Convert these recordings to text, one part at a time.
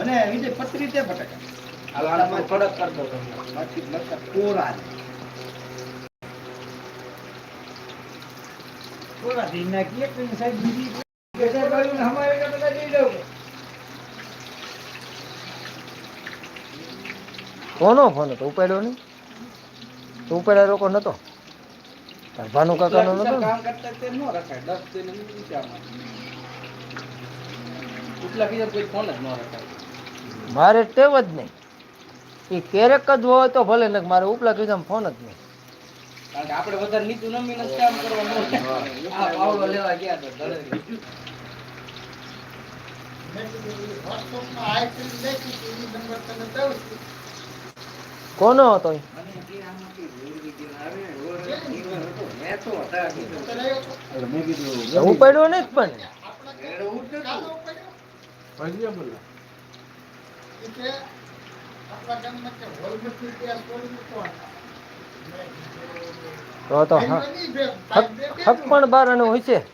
મને વિજય પતરી તે થોડોક કરી કોરા બીજી ગટર બધા જઈ જાવ. કોનો ફોન હતો ઉપાડ્યો નહીં. તો ઉપાડ્યા રોકો નતો. ભાનુ કાકાનો નતો કેટલા કામ કરતા તે ન રખાય. દસ દિન એમ ઊંચામાં. ઉપલા બીજા કોઈ ફોન જ ન રખાય. મારે ટેવ જ નહીં. એ ક્યારેક જ હોય તો ભલે ને મારે ઉપલા કીધા ફોન જ નહીં. આપણે વધારે નીચું કામ કરવાનું આ પાવડો લેવા ગયા તો. કોનો હતો હું પડ્યો નહીં પણ. એટલે આપણા ગામમાં કે ત્યાં. તો તો હક પણ બાર અને હોય છે.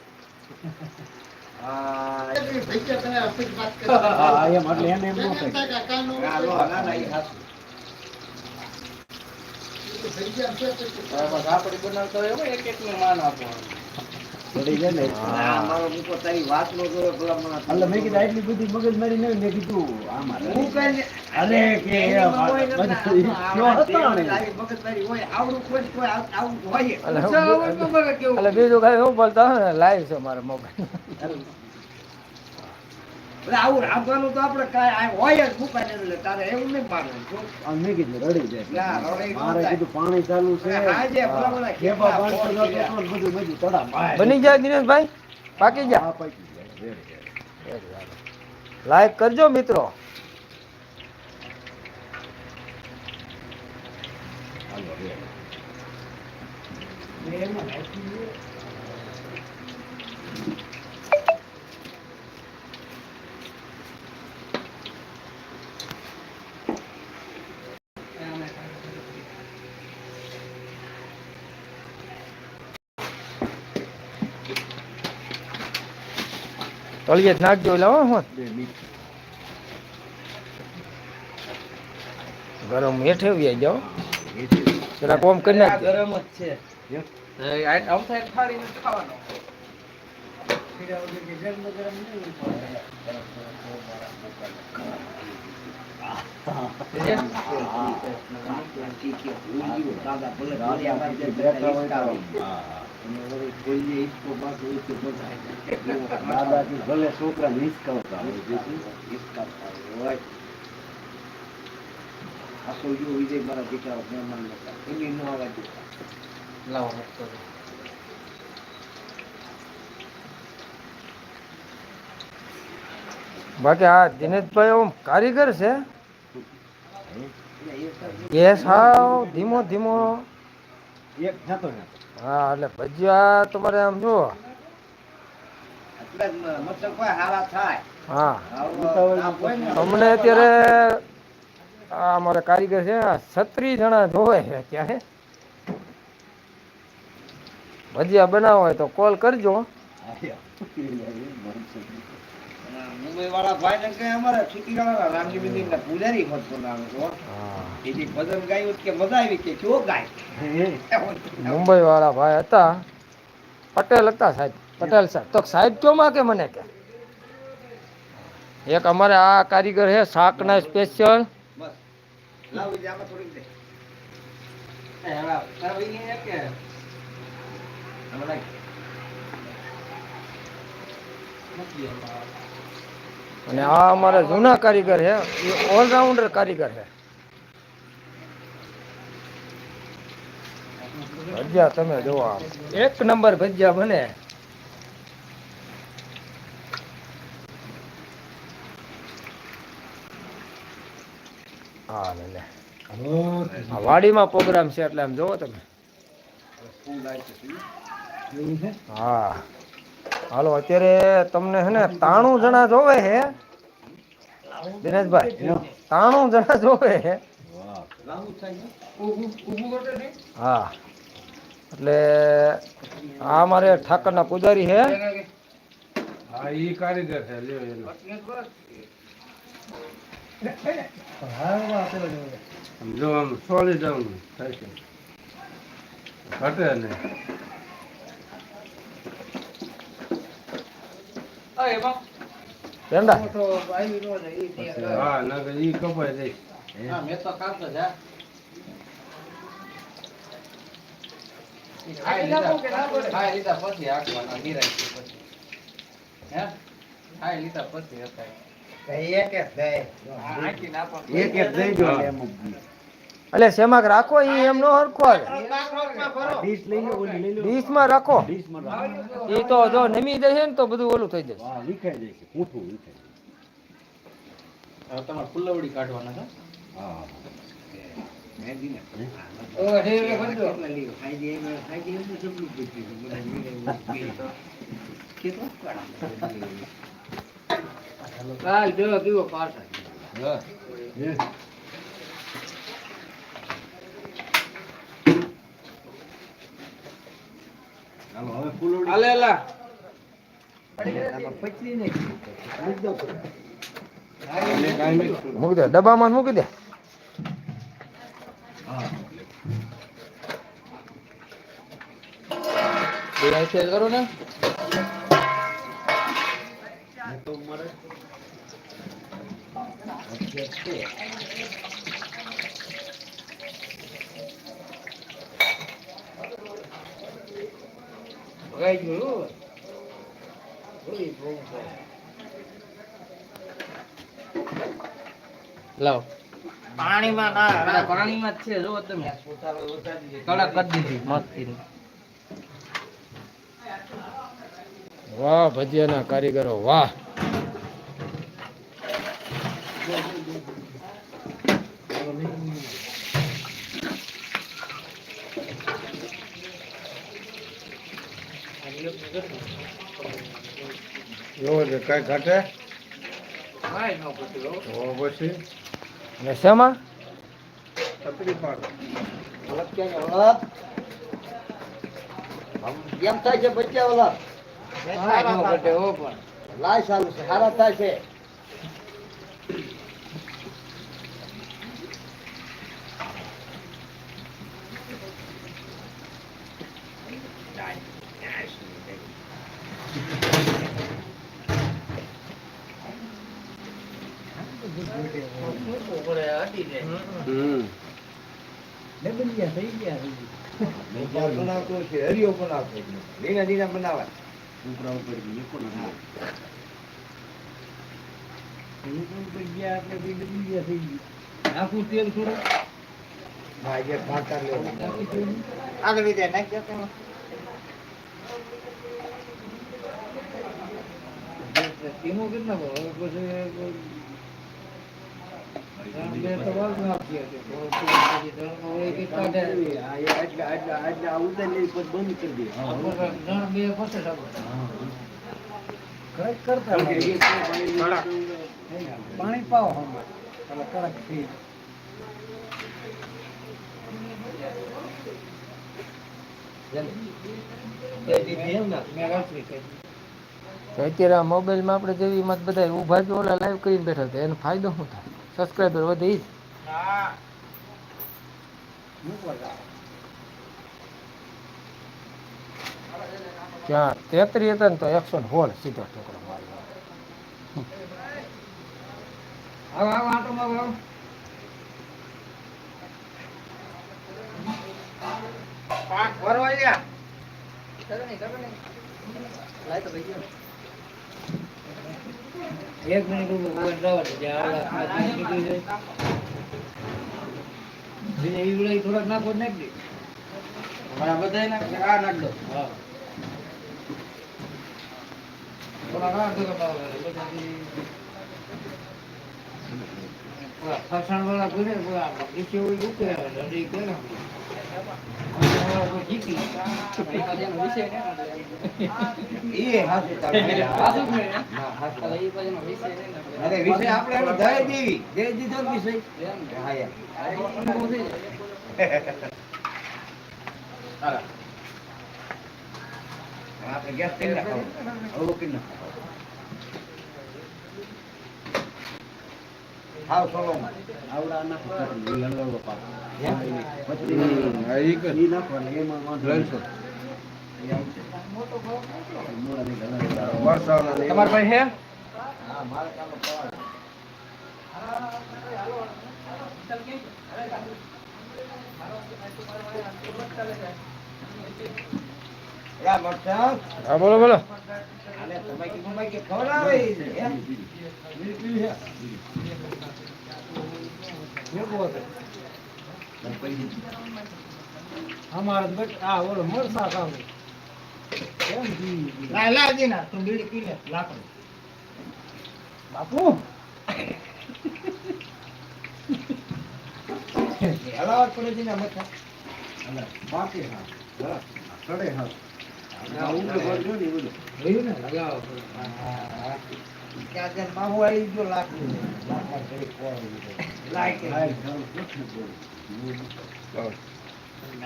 બનાવતા હોય. એક એક નું માન આપવાનું. પડી જાય ને. ના, મૂકો તારી વાત નો જોયો ભલા એટલે મેં કીધું એટલી બધી મગજમારી નહીં મેં કીધું આમાં હું કઈ અરે કે બીજું કાંઈ હું બોલતા ને લાઈવ છે મારા મોબાઈલ એટલે આવું રાખવાનું તો આપણે કાંઈ હોય જ મુકાય એટલે તારે એવું નહીં પાડવાનું મેં કીધું રડી જાય. મારે કીધું પાણી ચાલુ છે. બધું બધું તડા બની જાય દિનેશભાઈ? પાકી જા પાકી જાય. લાઈક કરજો મિત્રો. Thank very good. મેં એમાં નાખ્યું છે. તળિયે જ નાખજો એટલે હો હું બે મિનિટ. ગરમ હેઠે વ્યાઈ જાઓ એ છે. જરા કોમ કરી આ નાખજો ગરમ જ છે એમ? એ આ- આમ થાય ખાડીને જ ખાવાનો ખીરા વગર કે ગરમ ગરમ નહીં હોય. ઠીક છે. ભૂલ ગયો. દાદા ભલે દાદાજી ભલે છોકરા નિષ્કાવતા હોય જેથી નિષ્કાવતા હોય આ તો વિજય મારા દીકરા મહેમાન નતા એની નો આવવા દેતા લાવો બાકી આ દિનેશભાઈ આમ કારીગર છે? ગેસ હાવ ધીમો ધીમો એક થતો ને હા એટલે ભજીયા તમારે આમ જ હા. અમને અત્યારે આ અમારા કારીગર છે આ છત્રીસ જણા જોવે છે અત્યારે. ભજીયા બનાવો હોય તો કોલ કરજો. મુંબઈ વાળા ભાઈ ને કે અમારે સિટી વાળા રામજી મંદિર ના પૂજારી મત બનાવે છો એથી ભજન ગાયું કે મજા આવી કે કયો ગાય? મુંબઈ વાળા ભાઈ હતા. પટેલ હતા સાહેબ. પટેલ સાહેબ. તો સાહેબ કયો માં કે મને કે? એક અમારે આ કારીગર છે શાકના સ્પેશિયલ બસ. અને આ અમારા જૂના કારીગર છે, એ ઓલરાઉન્ડર કારીગર છે ભજીયા તમે જોવો. એક નંબર ભજીયા બને હા, લે વાડીમાં પ્રોગ્રામ છે એટલે આમ જોવો તમે. હા હાલો, અત્યારે તમને હે ને તાણું જણા જોવે હે? દિનેશભાઈ, તાણું જણા જોવે નહીં હા. એટલે આ અમારે ઠાકરના પૂજારી હા. કારીગર છે હા, એમાં પેંડા ત્યાં. હા ઈ હા, મેં તો કાપતો જ, હા. લીધા- પછી હાંકવાના, ગિરાય પછી. હે? ખાઈ લીધા પછી હતા એક એક દે. એક એક દઈ દો એમ મૂકી. એટલે શેમાક રાખો? ઈ એમ નો હરખો ડીશ ડીશમાં રાખો. એ તો જો નમી જશે ને તો બધું ઓલું થઈ જશે. લીખાઈ જાય છે પૂઠું લીખાઈ તમારે ફુલવડી કાઢવાના છે? હા મહેંદી ને કેવો ઢેરે ભરજો. કેટલા લીધો? ખાઈ જાય એમાં- ખાઈ જાય એમાં જબલું પૂછ્યું છે. બધા લીધા કેટલા કાઢા? કાલ જો કેવો પાછા હા. હે. હાલો, હવે ફૂલોડી લા. મૂકી દો તો. મૂકી દે ડબ્બામાં મૂકી દે આઈસેલ કરો ને તો બહુ છે. લાવ. પાણીમાં ના પાણીમાં જ છે જો તમે. કડક કરી દીધી. મસ્તી વાહ ભજીયાના કારીગરો વાહ. એવો છે કઈ ઘટે? ન શેમાં? પડે કેમ થાય છે બચ્યા ઓલા? લાય સારું છે સારા થાય છે ઉપર હટી જાય હમ ડબલિયા થઈ ગયા છે. મેં બનાવતો છે હરિયો બનાવતો છે. ધીરે ધીરે બનાવે ઉપરા ઉપર નીકળો ના. ઉપર ઉપર ગયા એટલે બી ડબલિયા થઈ ગઈ. નાખું તેલ થોડું. આગળ વિચાર નાખી દો તમે. ધીમું કરી નાખો હવે પછી ત્રણ બે તો વાર નાખીએ છે. થોડું તેલ પછી ત્રણ હોય કે કાઢે. હા, એ આટલા આટલા આટલા આ ઉતારી પછી બંધ કરી દે ત્રણ બે પછી નાખો. કડક કરતા કારણ કે રહો. એ તો પાણી પાવ હમણાં. કડક થઈ એમ? મેં. તો અત્યારે આ મોબાઈલમાં આપણે જેવી મત બધા ઊભા જ ઓલા લાઈવ કરીને બેઠા હતા એનો ફાયદો શું થાય સબસ્ક્રાઈબર વધે જ ત્યાં તેત્રી હતા ને તો એકસો ને હોળ સીધો ઠોકરો મારી આવો આવો આટો મારો આવો. પાક ભરો અહીંયા. એક મિનિટ ઊભું ઊભું રહેવા દે. જ્યાં આલા હાથ નીકળી જાય. બીજા ઈવડાઈ થોડાક નાખો તો નાખી દે. અમારા બધાય નાખે. આ નાખ દો. હા. થોડાક આ ભેગા પાડવા દે. બધાથી ઓલા ફરસાણ વાળા ભરે, ઓલા આપણે ગેસ કરી નાખો. ઓકે નાખો. હાવ સોલોમાં. આવડા નાખો લંગડો પાક. લંગડો. તમારે હા? હા બોલો બોલો? અમારે બટ આ ઓલો મરસા કામ એમ? જી ના તું બીડી પી લે લાકડું. બાપુ? હલાવત પડે છે ને બાકી હા. હા, સડે હા.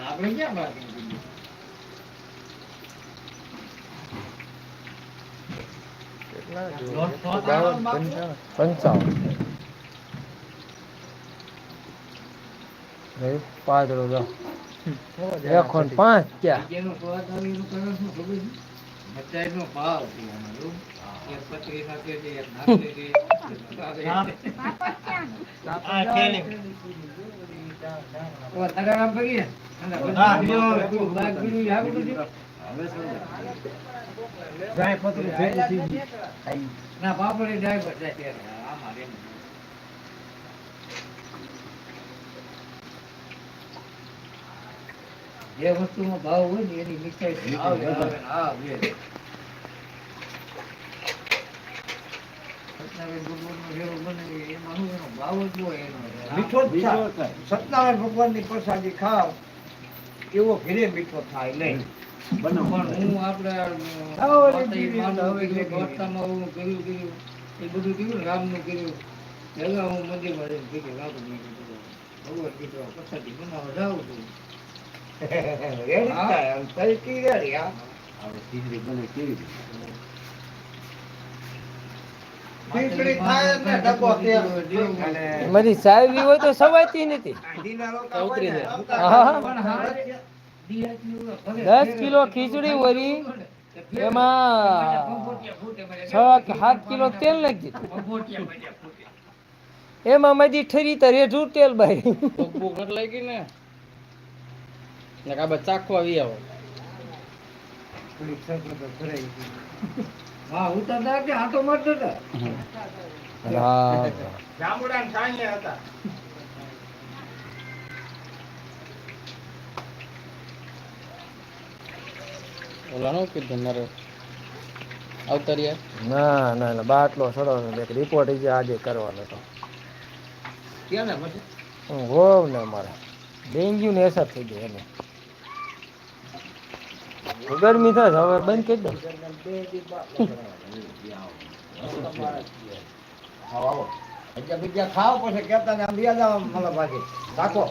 આપણે ક્યાં બાકી દીધું? બાવન, પંચાવન પંચાવન નહીં, પાંદડો જો એક ને પાંચ ક્યાં? જેનો સ્વાદ આવે એનું કારણ શું ખબર છે? મરચાઈનો ભાવ છે આનો, જો. એક પતરી નાખે છે, એક નાખે છે. ઓ, તારા નામ પડી ને? હા. પેલું બાગ પેલું લાગતું છે? હવે સમજાય. જાય પતરું ભેગું થઈ ગયું. ના, પાપડી driver જાય ત્યારે. આમાં રે. જે વસ્તુમાં ભાવ હોય ને એની મીઠાઈ આવે આવે આવે. સત્યનારાયણ ભગવાનનો જેવો બને એમાં શું એનો ભાવ જ હોય એનો. મીઠો જ બીજો થાય. કાંઈ. સત્યનારાયણ ભગવાનની પ્રસાદી ખાવ એવો ઘરે મીઠો થાય નહીં. પણ હું આપણે હું કર્યું કર્યું એ બધું કર્યું ને રામનું કર્યું પહેલાં હું મંદિરમાં જઈને ભેગી લાગુ ભગવાન કીધું આ બનાવવા જાઉં છું. એમાંથી સાહેબી હોય તો સવાતી નથી. દસ કિલો ખીચડી વળી એમાં છ કે સાત કિલો તેલ નાખી દીધું. એમાં મજી ઠરી તરે રેઠું તેલ બાય થોડીક સરપંચ ભરાઈ ગઈ. હા ઉતારતા કે આંટો મારતો હતા જાંબુડા સાંજે હતા. ના ના ના બાટલો સડો એક રિપોર્ટ જે આજે કરવાનો હતો. ક્યાં ને પછી? હું હોવ ને અમારે. ડેન્ગ્યુ ને અસર થઈ ગઈ એને. ગરમી થાય હવે બંધ કરી દો. ખાવ પછી કેતા ને આમ બે જાવ મને પાછી રાખો.